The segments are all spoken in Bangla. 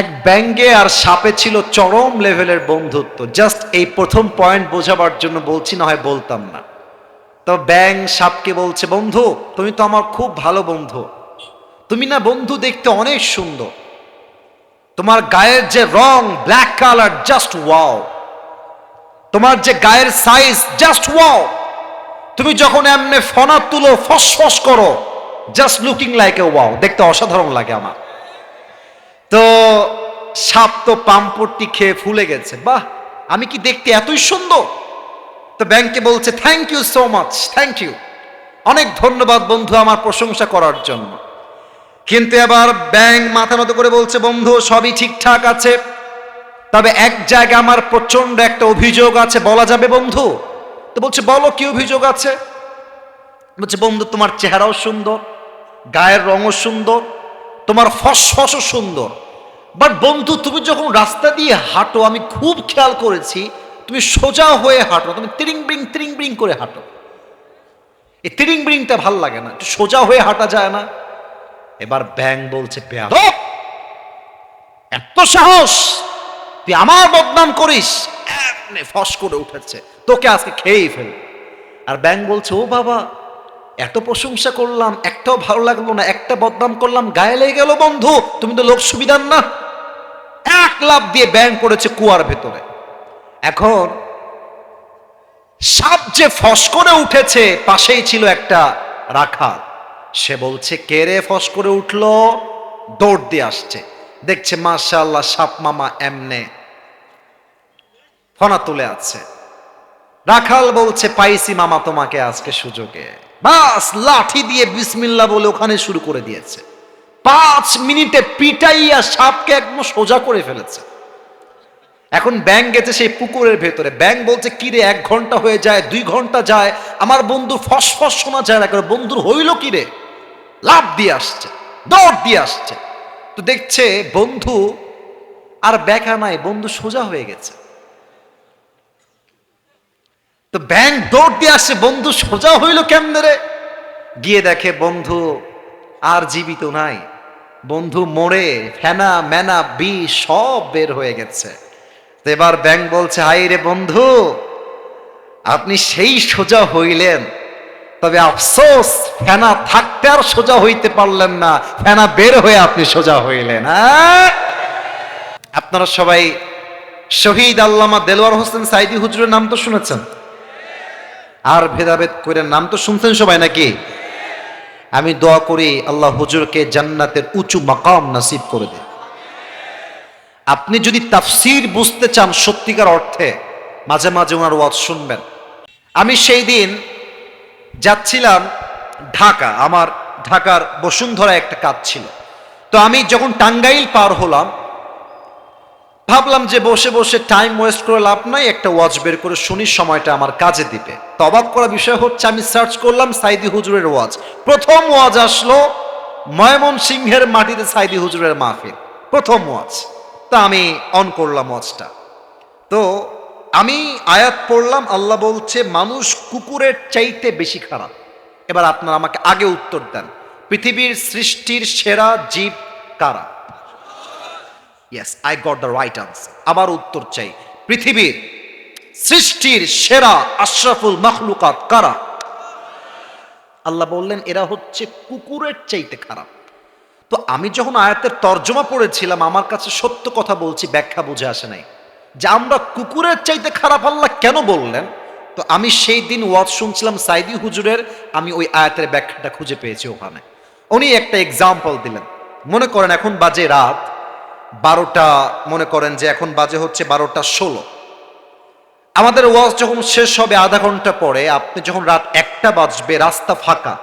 এক ব্যাঙ্গে আর সাপে ছিল চরম লেভেলের বন্ধুত্ব। জাস্ট এই প্রথম পয়েন্ট বোঝাবার জন্য বলছি, না হয় বলতাম না। তো ব্যাং সাপকে বলছে, বন্ধু, তুমি তো আমার খুব ভালো বন্ধু। তুমি না বন্ধু দেখতে অনেক সুন্দর। তোমার গায়ের যে রং ব্ল্যাক কালার জাস্ট ওয়াও তোমার যে গায়ের সাইজ জাস্ট ওয়াও তুমি যখন এমনি ফনা তুলো, ফস ফস করো just looking like a wow দেখতে অসাধারণ লাগে আমার। তো সাপ তো পাম্পটি খেয়ে ফুলে গেছে। বাহ, আমি কি দেখতে এতই সুন্দর? তো ব্যাংকে বলছে thank you so much thank you অনেক ধন্যবাদ বন্ধু আমার প্রশংসা করার জন্য। কিন্তু এবার ব্যাংক মাথা নত করে বলছে, বন্ধু, সবই ঠিকঠাক আছে। তবে এক জায়গায় আমার প্রচণ্ড একটা অভিযোগ আছে, বলা যাবে বন্ধু? তো বলছে, বলো, কি অভিযোগ আছে? বলছে, বন্ধু, তোমার চেহারাও সুন্দর, গায়ের রঙও সুন্দর, তোমার ফসফসও সুন্দর বাট বন্ধু, তুমি যখন রাস্তা দিয়ে হাঁটো, আমি খুব খেয়াল করেছি, তুমি সোজা হয়ে হাঁটো, তুমি তিরিং বিরিং তিরিং বিরিং করে হাঁটো। এই তিরিং বিরিংটা ভালো লাগে না সোজা হয়ে হাঁটা যায় না। এবার ব্যাং বলছে বেয়াদব এত সাহস! তুই আমার বদনাম করিস। ফস করে উঠেছে। তোকে আজকে খেয়েই ফেল। আর ব্যাং বলছে, ও বাবা, এত প্রশংসা করলাম, একটাও ভালো লাগল না, একটা বদনাম করলাম, গায়ে লেগে গেল বন্ধু। তুমি তো লোক সুবিধার না। এক লাভ দিয়ে ব্যাং পড়েছে কুয়ার ভেতরে। এখন সাপ যে ফস করে উঠেছে, পাশেই ছিল একটা রাখাল। সে বলছে, কে রে ফস করে উঠল? দৌড় দিয়ে আসছে। দেখছে, মাশাআল্লাহ, সাপ মামা এমনে ফনা তুলে আছে। রাখাল বলছে, পাইছি মামা তোমাকে আজকে সুযোগে। বাস, লাঠি দিয়ে বিসমিল্লা বলে ওখানে শুরু করে দিয়েছে। পাঁচ মিনিটে পিটাইয়া সাপকে একদম সোজা করে ফেলেছে। এখন ব্যাং গেছে সেই পুকুরের ভেতরে। ব্যাং বলছে কিরে এক ঘণ্টা হয়ে যায়, দুই ঘণ্টা যায়, আমার বন্ধু ফস ফস শোনা যায় না বন্ধুর হইল কিরে লাভ দিয়ে আসছে, দৌড় দিয়ে আসছে। তো দেখছে বন্ধু আর ব্যাখা নাই, বন্ধু সোজা হয়ে গেছে। তো ব্যাং দৌড় দিয়ে আসছে, বন্ধু সোজা হইল কেমনে রে? গিয়ে দেখে বন্ধু আর জীবিত নাই। বন্ধু মরে ফেনা, মেনা বি সব বের হয়ে গেছে। এবার ব্যাংক বলছে হাই রে বন্ধু, আপনি সেই সোজা হইলেন। তবে আফসোস, ফেনা থাকতে আর সোজা হইতে পারলেন না। ফেনা বের হয়ে আপনি সোজা হইলেন হ্যাঁ? আপনারা সবাই শহীদ আল্লামা দেলোয়ার হোসেন সাইদি হুজুরের নাম তো শুনেছেন? আর ভেদাভেদ করে নাম তো শুনছেন সবাই নাকি? আমি দোয়া করি আল্লাহ হুজুরকে জান্নাতের উঁচু মাকাম নাসিব করে দে। আপনি যদি তাফসির বুঝতে চান সত্যিকার অর্থে, মাঝে মাঝে ওনার ওয়াজ শুনবেন। আমি সেই দিন যাচ্ছিলাম ঢাকা, আমার ঢাকার বসুন্ধরা একটা কাজ ছিল। তো আমি যখন টাঙ্গাইল পার হলাম ভাবলাম যে বসে বসে টাইম ওয়েস্ট করে লাভ নাই, একটা ওয়াচ বের করে শুনি, সময়টা আমার কাজে দিবে। তো অবাক করা বিষয় হচ্ছে, আমি সার্চ করলাম সাইদি হুজুরের ওয়াজ প্রথম ওয়াজ আসলো ময়মন সিংহের মাটিতে সাইদি হুজুরের মাহফিল। প্রথম ওয়াজ তা আমি অন করলাম ওয়াজটা তো আমি আয়াত পড়লাম, আল্লাহ বলছে, মানুষ কুকুরের চাইতে বেশি খারাপ। এবার আপনারা আমাকে আগে উত্তর দেন। পৃথিবীর সৃষ্টির সেরা জীব কারা? Yes I got the right answer আবার উত্তর চাই। পৃথিবীর সৃষ্টির সেরা আশরাফুল মখলুকাত কারা? আল্লাহ বললেন, এরা হচ্ছে কুকুরের চাইতে খারাপ। তো আমি যখন আয়াতের তর্জমা পড়েছিলাম, আমার কাছে সত্য কথা বলছি, ব্যাখ্যা বুঝে আসে নাই। যে আমরা কুকুরের চাইতে খারাপ আল্লাহ কেন বললেন? তো আমি সেই দিন ওয়াজ শুনছিলাম সাইদি হুজুরের, আমি ওই আয়াতের ব্যাখ্যাটা খুঁজে পেয়েছি ওখানে। উনি একটা এক্সাম্পল দিলেন। মনে করেন, এখন বাজে রাত বারোটা মনে করেন যে এখন বাজে হচ্ছে বারোটা ষোলো। আমাদের ওয়াজ যখন শেষ হবে আধা ঘণ্টা পরে, আপনি যখন রাত একটা বাজবে, রাস্তা ফাঁকা।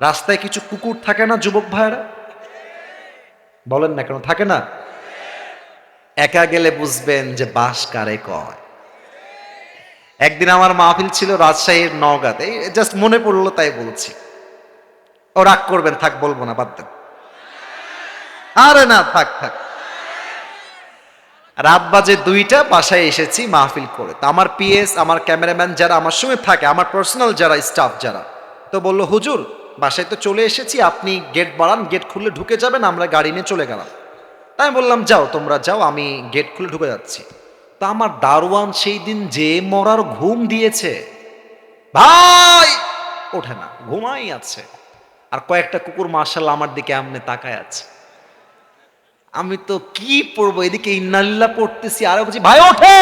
রাস্তায় কিছু কুকুর থাকে না, যুবক ভাইয়েরা? বলেন না কেন, থাকে না? একা গেলে বুঝবেন যে বাস কারে কয়। একদিন আমার মাহফিল ছিল রাজশাহীর নওগাঁতে জাস্ট মনে পড়ল তাই বলছি। ও রাগ করবেন, থাক, বলব না, বাদ দেন। আরে না, থাক থাক। রাত বাজে দুইটা, বাসায় এসেছি মাহফিল করে। তো আমার পিএস, আমার ক্যামেরাম্যান যারা আমার সঙ্গে থাকে, আমার পার্সোনাল যারা স্টাফ যারা, তো বলল, হুজুর, বাসায় তো চলে এসেছি, আপনি গেট বাড়ান গেট খুলে ঢুকে যাবেন, আমরা গাড়ি নিয়ে চলে গেলাম। তাই বললাম, যাও, তোমরা যাও, আমি গেট খুলে ঢুকে যাচ্ছি। তা আমার দারোয়ান সেই দিন যে মরার ঘুম দিয়েছে, ভাই, ওঠে না, ঘুমাই আছে। আর কয়েকটা কুকুর মার্শাল আমার দিকে আমনে তাকায় আছে। আমি তো কি পড়ব? এদিকে ইন্নাল্লাহ পড়তেছি, আরও বলছি, ভাই, ওঠে!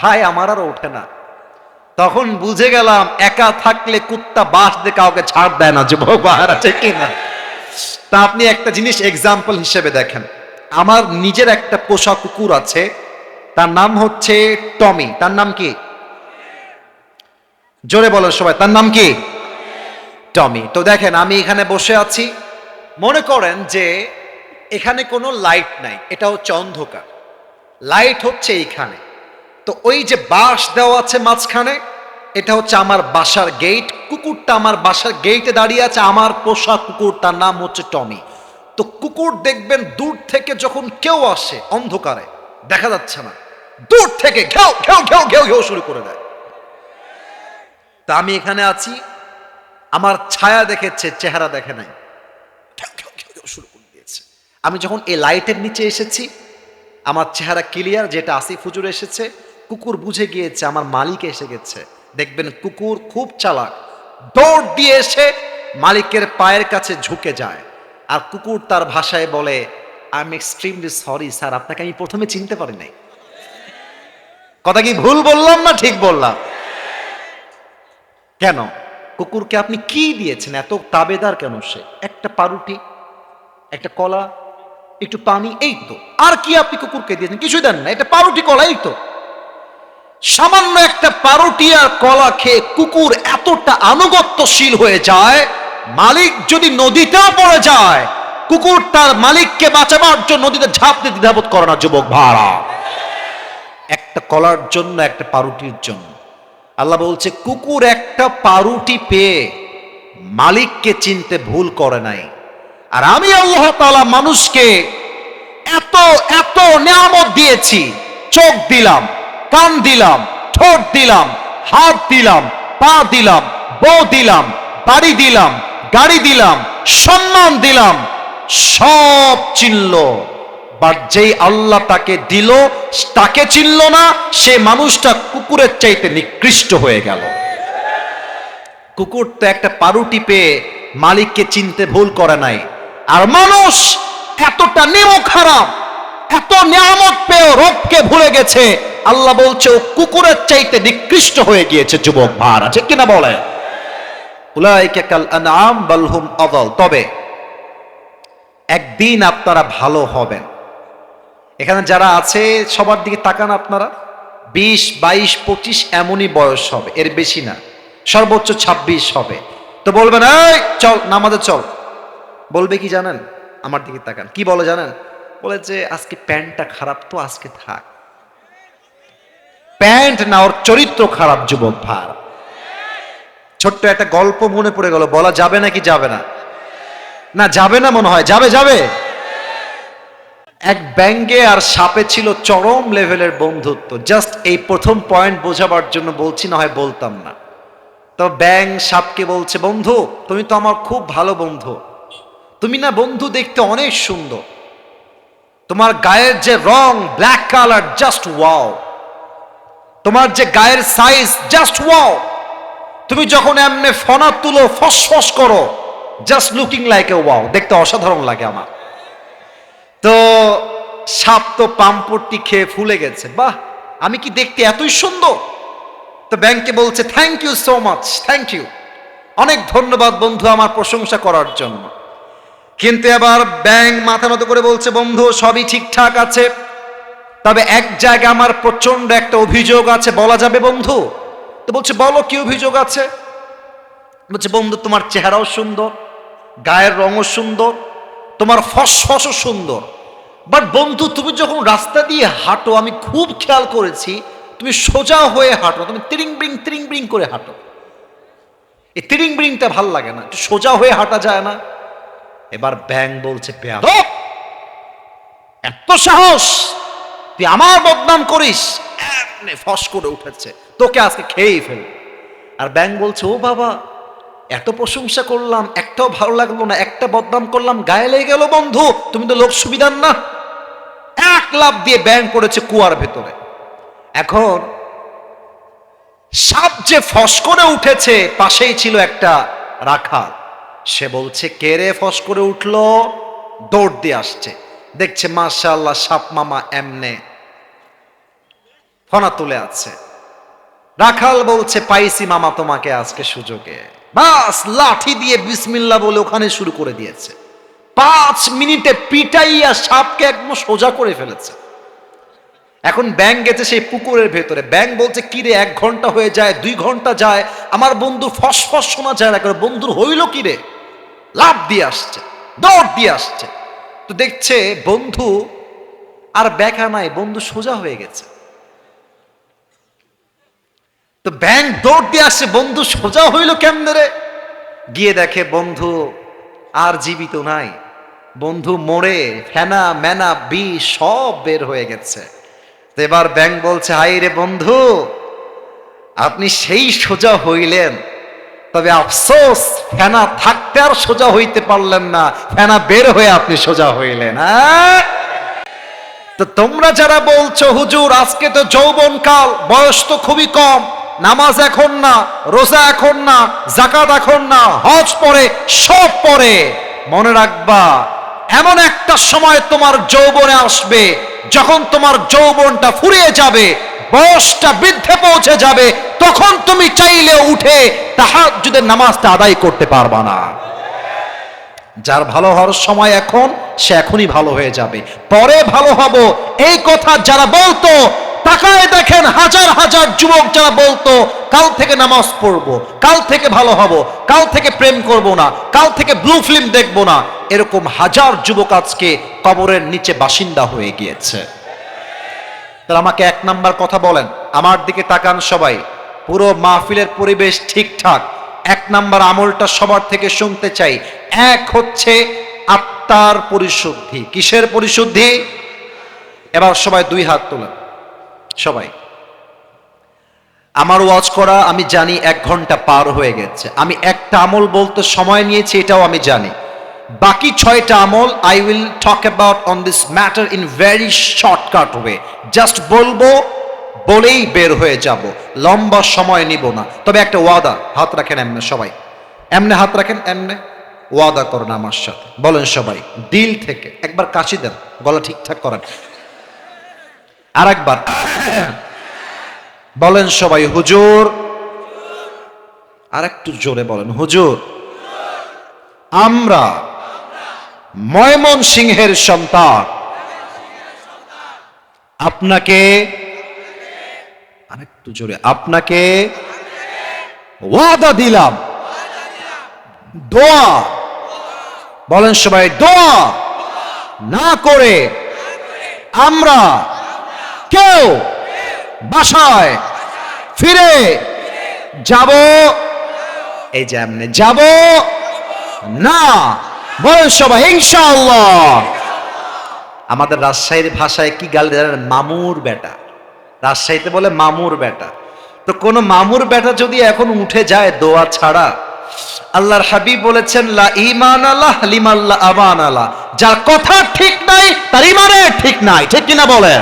ভাই, আমার আর ওঠে না। তখন বুঝে গেলাম, একা থাকলে কুত্তা বাস দিয়ে কাউকে ছাড় দেয় না, যুবক বাহারা ঠিক না? তা আপনি একটা জিনিস এক্সাম্পল হিসেবে দেখেন। আমার নিজের একটা পোষা কুকুর আছে, তার নাম হচ্ছে টমি। তার নাম কি? জোরে বলো সবাই, তার নাম কি? টমি। তো দেখেন, আমি এখানে বসে আছি। মনে করেন যে এখানে কোনো লাইট নাই এটা হচ্ছে অন্ধকার। লাইট হচ্ছে এইখানে। তো ওই যে বাঁশ দেওয়া আছে মাঝখানে, এটা হচ্ছে আমার বাসার গেট কুকুরটা আমার বাসার গেটে দাঁড়িয়ে আছে, আমার পোষা কুকুর, তার নাম হচ্ছে টমি। তো কুকুর দেখবেন দূর থেকে যখন কেউ আসে অন্ধকারে, দেখা যাচ্ছে না। দূর থেকে ঘেউ ঘেউ ঘেউ ঘেউ ঘেউ শুরু করে দেয়। তা আমি এখানে আছি, আমার ছায়া দেখেছে, চেহারা দেখে নাই ঘেউ ঘেউ ঘেউ ঘেউ শুরু করে দিয়েছে আমি যখন এই লাইটের নিচে এসেছি, আমার চেহারা ক্লিয়ার, যেটা আসিফ হুজুর এসেছে, কুকুর বুঝে গিয়েছে, আমার মালিক এসে গেছে। দেখবেন কুকুর খুব চালাক। দৌড় দিয়ে এসে মালিকের পায়ের কাছে ঝুঁকে যায়। আর কুকুর তার ভাষায় বলে I am extremely sorry sir, আপনাকে আমি প্রথমে চিনতে পারি নাই। কথা কি ভুল বললাম না ঠিক বললাম? কেন? কুকুরকে আপনি কি দিয়েছেন? এত তাবেদার কেন সে? একটা পাউরুটি একটা কলা একটু পানি, এই তো। আর কি আপনি কুকুরকে দিয়েছেন? কিছুই দেন না। এটা পাউরুটি কলা, এই তো। সামান্য একটা পাউরুটি আর কলা খেয়ে কুকুর এতটা আনুগত্যশীল হয়ে যায়, মালিক যদি নদীতেও পড়ে যায়, কুকুর তার মালিককে বাঁচাবার জন্য নদীতে ঝাঁপ দিয়ে দ্বিধাবোধ করে না, যুবক ভাড়া একটা কলার জন্য, একটা পাউরুটির জন্য। আল্লাহ বলছে, কুকুর একটা পাউরুটি পেয়ে মালিককে চিনতে ভুল করে নাই। আর আমি আল্লাহ তালা মানুষকে এত এত নিয়ামত দিয়েছি। চোখ দিলাম, কান দিলাম, ঠোঁট দিলাম, হাত দিলাম, পা দিলাম, বউ দিলাম, বাড়ি দিলাম, গাড়ি দিলাম, সম্মান দিলাম, সব চিনল। বাট যেই আল্লাহ তাকে দিল, তাকে চিনল না, সে মানুষটা কুকুরের চাইতে নিকৃষ্ট হয়ে গেল। কুকুর তো একটা পারুটি পেয়ে মালিককে চিনতে ভুল করে নাই। আর মানুষ এতটা নেমো খারাপ এত নিয়ামত পেয়েও রবকে ভুলে গেছে। আল্লাহ বলছে, ও কুকুরের চাইতে নিকৃষ্ট হয়ে গিয়েছে যুবক ভার। আছে কিনা বলে? তবে একদিন আপনারা ভালো হবেন। এখানে যারা আছে, সবার দিকে তাকান আপনারা। বিশ, বাইশ, পঁচিশ এমনই বয়স হবে, এর বেশি না। সর্বোচ্চ ছাব্বিশ হবে। তো বলবেন, এই, চল, নামাজে চল। বলবে কি জানেন? আমার দিকে তাকান। কি বলে জানেন? বলে যে, আজকে প্যান্টটা খারাপ, তো আজকে থাক। প্যান্ট না, ওর চরিত্র খারাপ, যুবক ভার। ছোট্ট একটা গল্প মনে পড়ে গেল। বলা যাবে নাকি যাবে না? না, যাবে না মনে হয়। যাবে যাবে। এক ব্যাঙ্গে আর সাপে ছিল চরম লেভেলের বন্ধুত্ব। জাস্ট এই প্রথম পয়েন্ট বোঝাবার জন্য বলছি, না হয় বলতাম না। তো ব্যাং সাপকে বলছে, বন্ধু, তুমি তো আমার খুব ভালো বন্ধু। তুমি না বন্ধু দেখতে অনেক সুন্দর। তোমার গায়ের যে রং ব্ল্যাক কালার জাস্ট ওয়াও তোমার যে গায়ের সাইজ জাস্ট ওয়াও তুমি যখন এমনি ফনা তুলো ফস ফস করো just looking like a wow দেখতে অসাধারণ লাগে আমার। তো সাপ তো পাম্পটি খেয়ে ফুলে গেছে। বাহ, আমি কি দেখতে এতই সুন্দর? তো ব্যাংকে বলছে thank you so much thank you অনেক ধন্যবাদ বন্ধু আমার প্রশংসা করার জন্য। কিন্তু এবার ব্যাংক মাথা মতো করে বলছে, বন্ধু, সবই ঠিকঠাক আছে। তবে এক জায়গায় আমার প্রচণ্ড একটা অভিযোগ আছে, বলা যাবে বন্ধু? তো বলছে, বলো, কি অভিযোগ আছে? বলছে, বন্ধু, তোমার চেহারাও সুন্দর, গায়ের রঙও সুন্দর, তোমার ফসফসও সুন্দর। বাট বন্ধু, তুমি যখন রাস্তা দিয়ে হাঁটো, আমি খুব খেয়াল করেছি, তুমি সোজা হয়ে হাঁটো, তুমি তিরিং ব্রিং তিরিং ব্রিং করে হাঁটো। এই তিরিং ব্রিংটা ভালো লাগে না সোজা হয়ে হাঁটা যায় না। এবার ব্যাং বলছে বেয়াদব এত সাহস! তুই আমার বদনাম করিস। এমনি ফস করে উঠেছে। তোকে আজকে খেয়েই ফেল আর ব্যাং বলছে ও বাবা এত প্রশংসা করলাম একটাও ভালো লাগল না একটা বদনাম করলাম গায়ে লেগে গেল বন্ধু তুমি তো লোক সুবিধার না? এক লাভ দিয়ে ব্যাং করেছে কুয়ার ভেতরে। এখন সাপ যে ফস করে উঠেছে পাশেই ছিল একটা রাখাল। সে বলছে, কে রে? ফস করে উঠল, দৌড় দিয়ে আসছে। দেখছে, মাশাআল্লাহ, সাপ মামা এমনে ফনা তুলে আছে। রাখাল বলছে, পাইছি মামা তোমাকে আজকে সুযোগে। বাস, লাঠি দিয়ে বিসমিল্লা বলে ওখানে শুরু করে দিয়েছে। পাঁচ মিনিটে পিটাইয়া সাপকে একদম সোজা করে ফেলেছে। এখন ব্যাং গেছে সেই পুকুরের ভেতরে। ব্যাং বলছে কিরে এক ঘণ্টা হয়ে যায়, দুই ঘণ্টা যায়, আমার বন্ধু ফস ফস শোনা যায় না করে বন্ধুর হইল কিরে লাভ দিয়ে আসছে, দৌড় দিয়ে আসছে। তো দেখছে বন্ধু আর ব্যাকা নাই, বন্ধু সোজা হয়ে গেছে। তো ব্যাংক দৌড় দিয়ে আসছে, বন্ধু সোজা হইল কেমনে রে? গিয়ে দেখে বন্ধু আর জীবিত নাই। বন্ধু মরে, ফেনা, মেনা বি সব বের হয়ে গেছে। তো এবার ব্যাংক বলছে হাই রে বন্ধু, আপনি সেই সোজা হইলেন। তবে আফসোস, ফেনা থাকতে আর সোজা হইতে পারলেন না। ফেনা বের হয়ে আপনি সোজা হইলেন হ্যাঁ? তো তোমরা যারা বলছো, হুজুর, আজকে তো যৌবন কাল বয়স তো খুবই কম, নামাজ এখন না, রোজা এখন না জাকাত এখন না, হজ পরে, সব পরে। মনে রাখবা, এমন একটা সময় তোমার যৌবনে আসবে, যখন তোমার যৌবনটা ফুরিয়ে যাবে বয়সটা বৃদ্ধে পৌঁছে যাবে, তখন তুমি চাইলে উঠে তাহাজ্জুদের নামাজটা আদায় করতে পারবা না। যার ভালো হওয়ার সময় এখন, সে এখনই ভালো হয়ে যাবে। পরে ভালো হব, এই কথা যারা বলতো, তাকায় দেখেন হাজার হাজার যুবক যারা বলতো, কাল থেকে নামাজ পড়ব, কাল থেকে ভালো হব, কাল থেকে প্রেম করব না, কাল থেকে ব্লু ফিল্ম দেখব না, এরকম হাজার যুবক আজকে কবরের নিচে বাসিন্দা হয়ে গিয়েছে। তাহলে আমাকে এক নাম্বার কথা বলেন। আমার দিকে তাকান সবাই। পুরো মাহফিলের পরিবেশ ঠিকঠাক। এক নাম্বার আমলটা সবার থেকে শুনতে চাই। এক হচ্ছে আত্মার পরিশুদ্ধি। কিসের পরিশুদ্ধি? এবার সবাই দুই হাত তোলেন। সবাই। আমার ওয়াজ করা আমি জানি এক ঘণ্টা পার হয়ে গেছে। আমি একটা আমল বলতে সময় নিয়েছি, এটাও আমি জানি। বাকি ছয়টা আমল I will talk about on this matter in very shortcut way just বলব, বলেই বের হয়ে যাব। লম্বা সময় নিব না। তবে একটা ওয়াদা, হাত রাখেন এমনে সবাই। এমনে হাত রাখেন, এমনে। ওয়াদা করেন আমার সাথে। বলেন সবাই, দিল থেকে। একবার কাশি দেন, গলা ঠিকঠাক করেন। আর একবার বলেন সবাই, হুজুর। আর একটু জোরে বলেন, হুজুর। আমরা ময়মন সিংহের সন্তান। আপনাকে আরেকটু জোরে, আপনাকে ওয়াদা দিলাম। দোয়া। বলেন সবাই, দোয়া না করে আমরা কেউ বাসায় ফিরে যাব। এই যে যাব না। বলেন সবাই, ইনশাআল্লাহ। আমাদের রাজশাহীর ভাষায় কি গাল জানেন? মামুর বেটা। রাজশাহীতে বলে মামুর বেটা। তো কোন মামুর বেটা যদি এখন উঠে যায় দোয়া ছাড়া, আল্লাহর হাবিব বলেছেন, লা ইমান আল্লাহ লিমাল্লাহ আমান আল্লাহ যার কথা ঠিক নাই, তার ইমানে ঠিক নাই। ঠিক কিনা বলেন?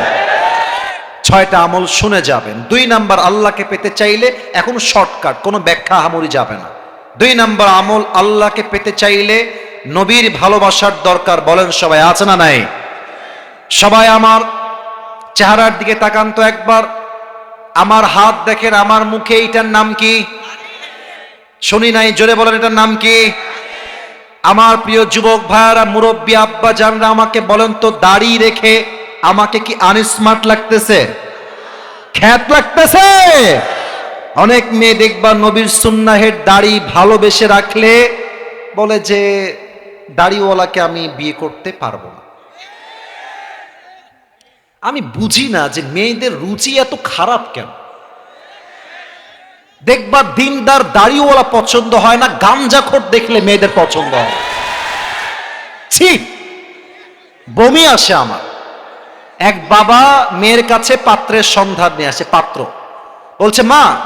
ছয়টা আমল শুনে যাবেন। দুই নাম্বার, আল্লাহকে পেতে চাইলে এখন শর্টকাট, কোনো ব্যাখ্যা হামরি যাবে না। দুই নাম্বার আমল, আল্লাহকে পেতে চাইলে নবীর ভালোবাসার দরকার বলেন সবাই, আছে না নাই? সবাই আমার চেহারার দিকে তাকান তো একবার। আমার হাত দেখেন, আমার মুখে এটার নাম কি? শুনি নাই, জোরে বলেন, এটার নাম কি? আমার প্রিয় যুবক ভাইয়ারা, মুরব্বী আব্বা জানরা, আমাকে বলেন তো, দাড়ি রেখে আমাকে কি আনস্মার্ট লাগতেছে? খ্যাত লাগতেছে? অনেক মেয়ে দেখবা নবীর সুন্নাহের দাড়ি ভালোবেসে রাখলে বলে যে দাড়িওয়ালাকে আমি বিয়ে করতে পারব না। আমি বুঝি না যে মেয়েদের রুচি এত খারাপ কেন। দেখবা দিনদার দাড়িওয়ালা পছন্দ হয় না গাঞ্জাখোর দেখলে মেয়েদের পছন্দ হয় ছি! বমি আসে আমার। এক বাবা মেয়ের কাছে পাত্রের সন্ধান নিয়ে আসে, পাত্র। বলছে, মা,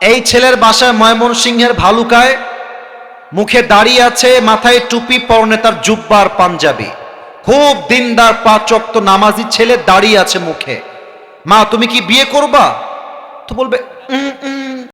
এই ছেলের বাসায় ময়মন সিংহের ভালুকায় মুখে দাড়ি আছে মাথায় টুপি পরনে তার জুব্বার পাঞ্জাবি। খুব দিনদার পাচক তো নামাজি ছেলে দাঁড়িয়ে আছে মুখে। মা তুমি কি বিয়ে করবা? তো বলবে "উম, উম,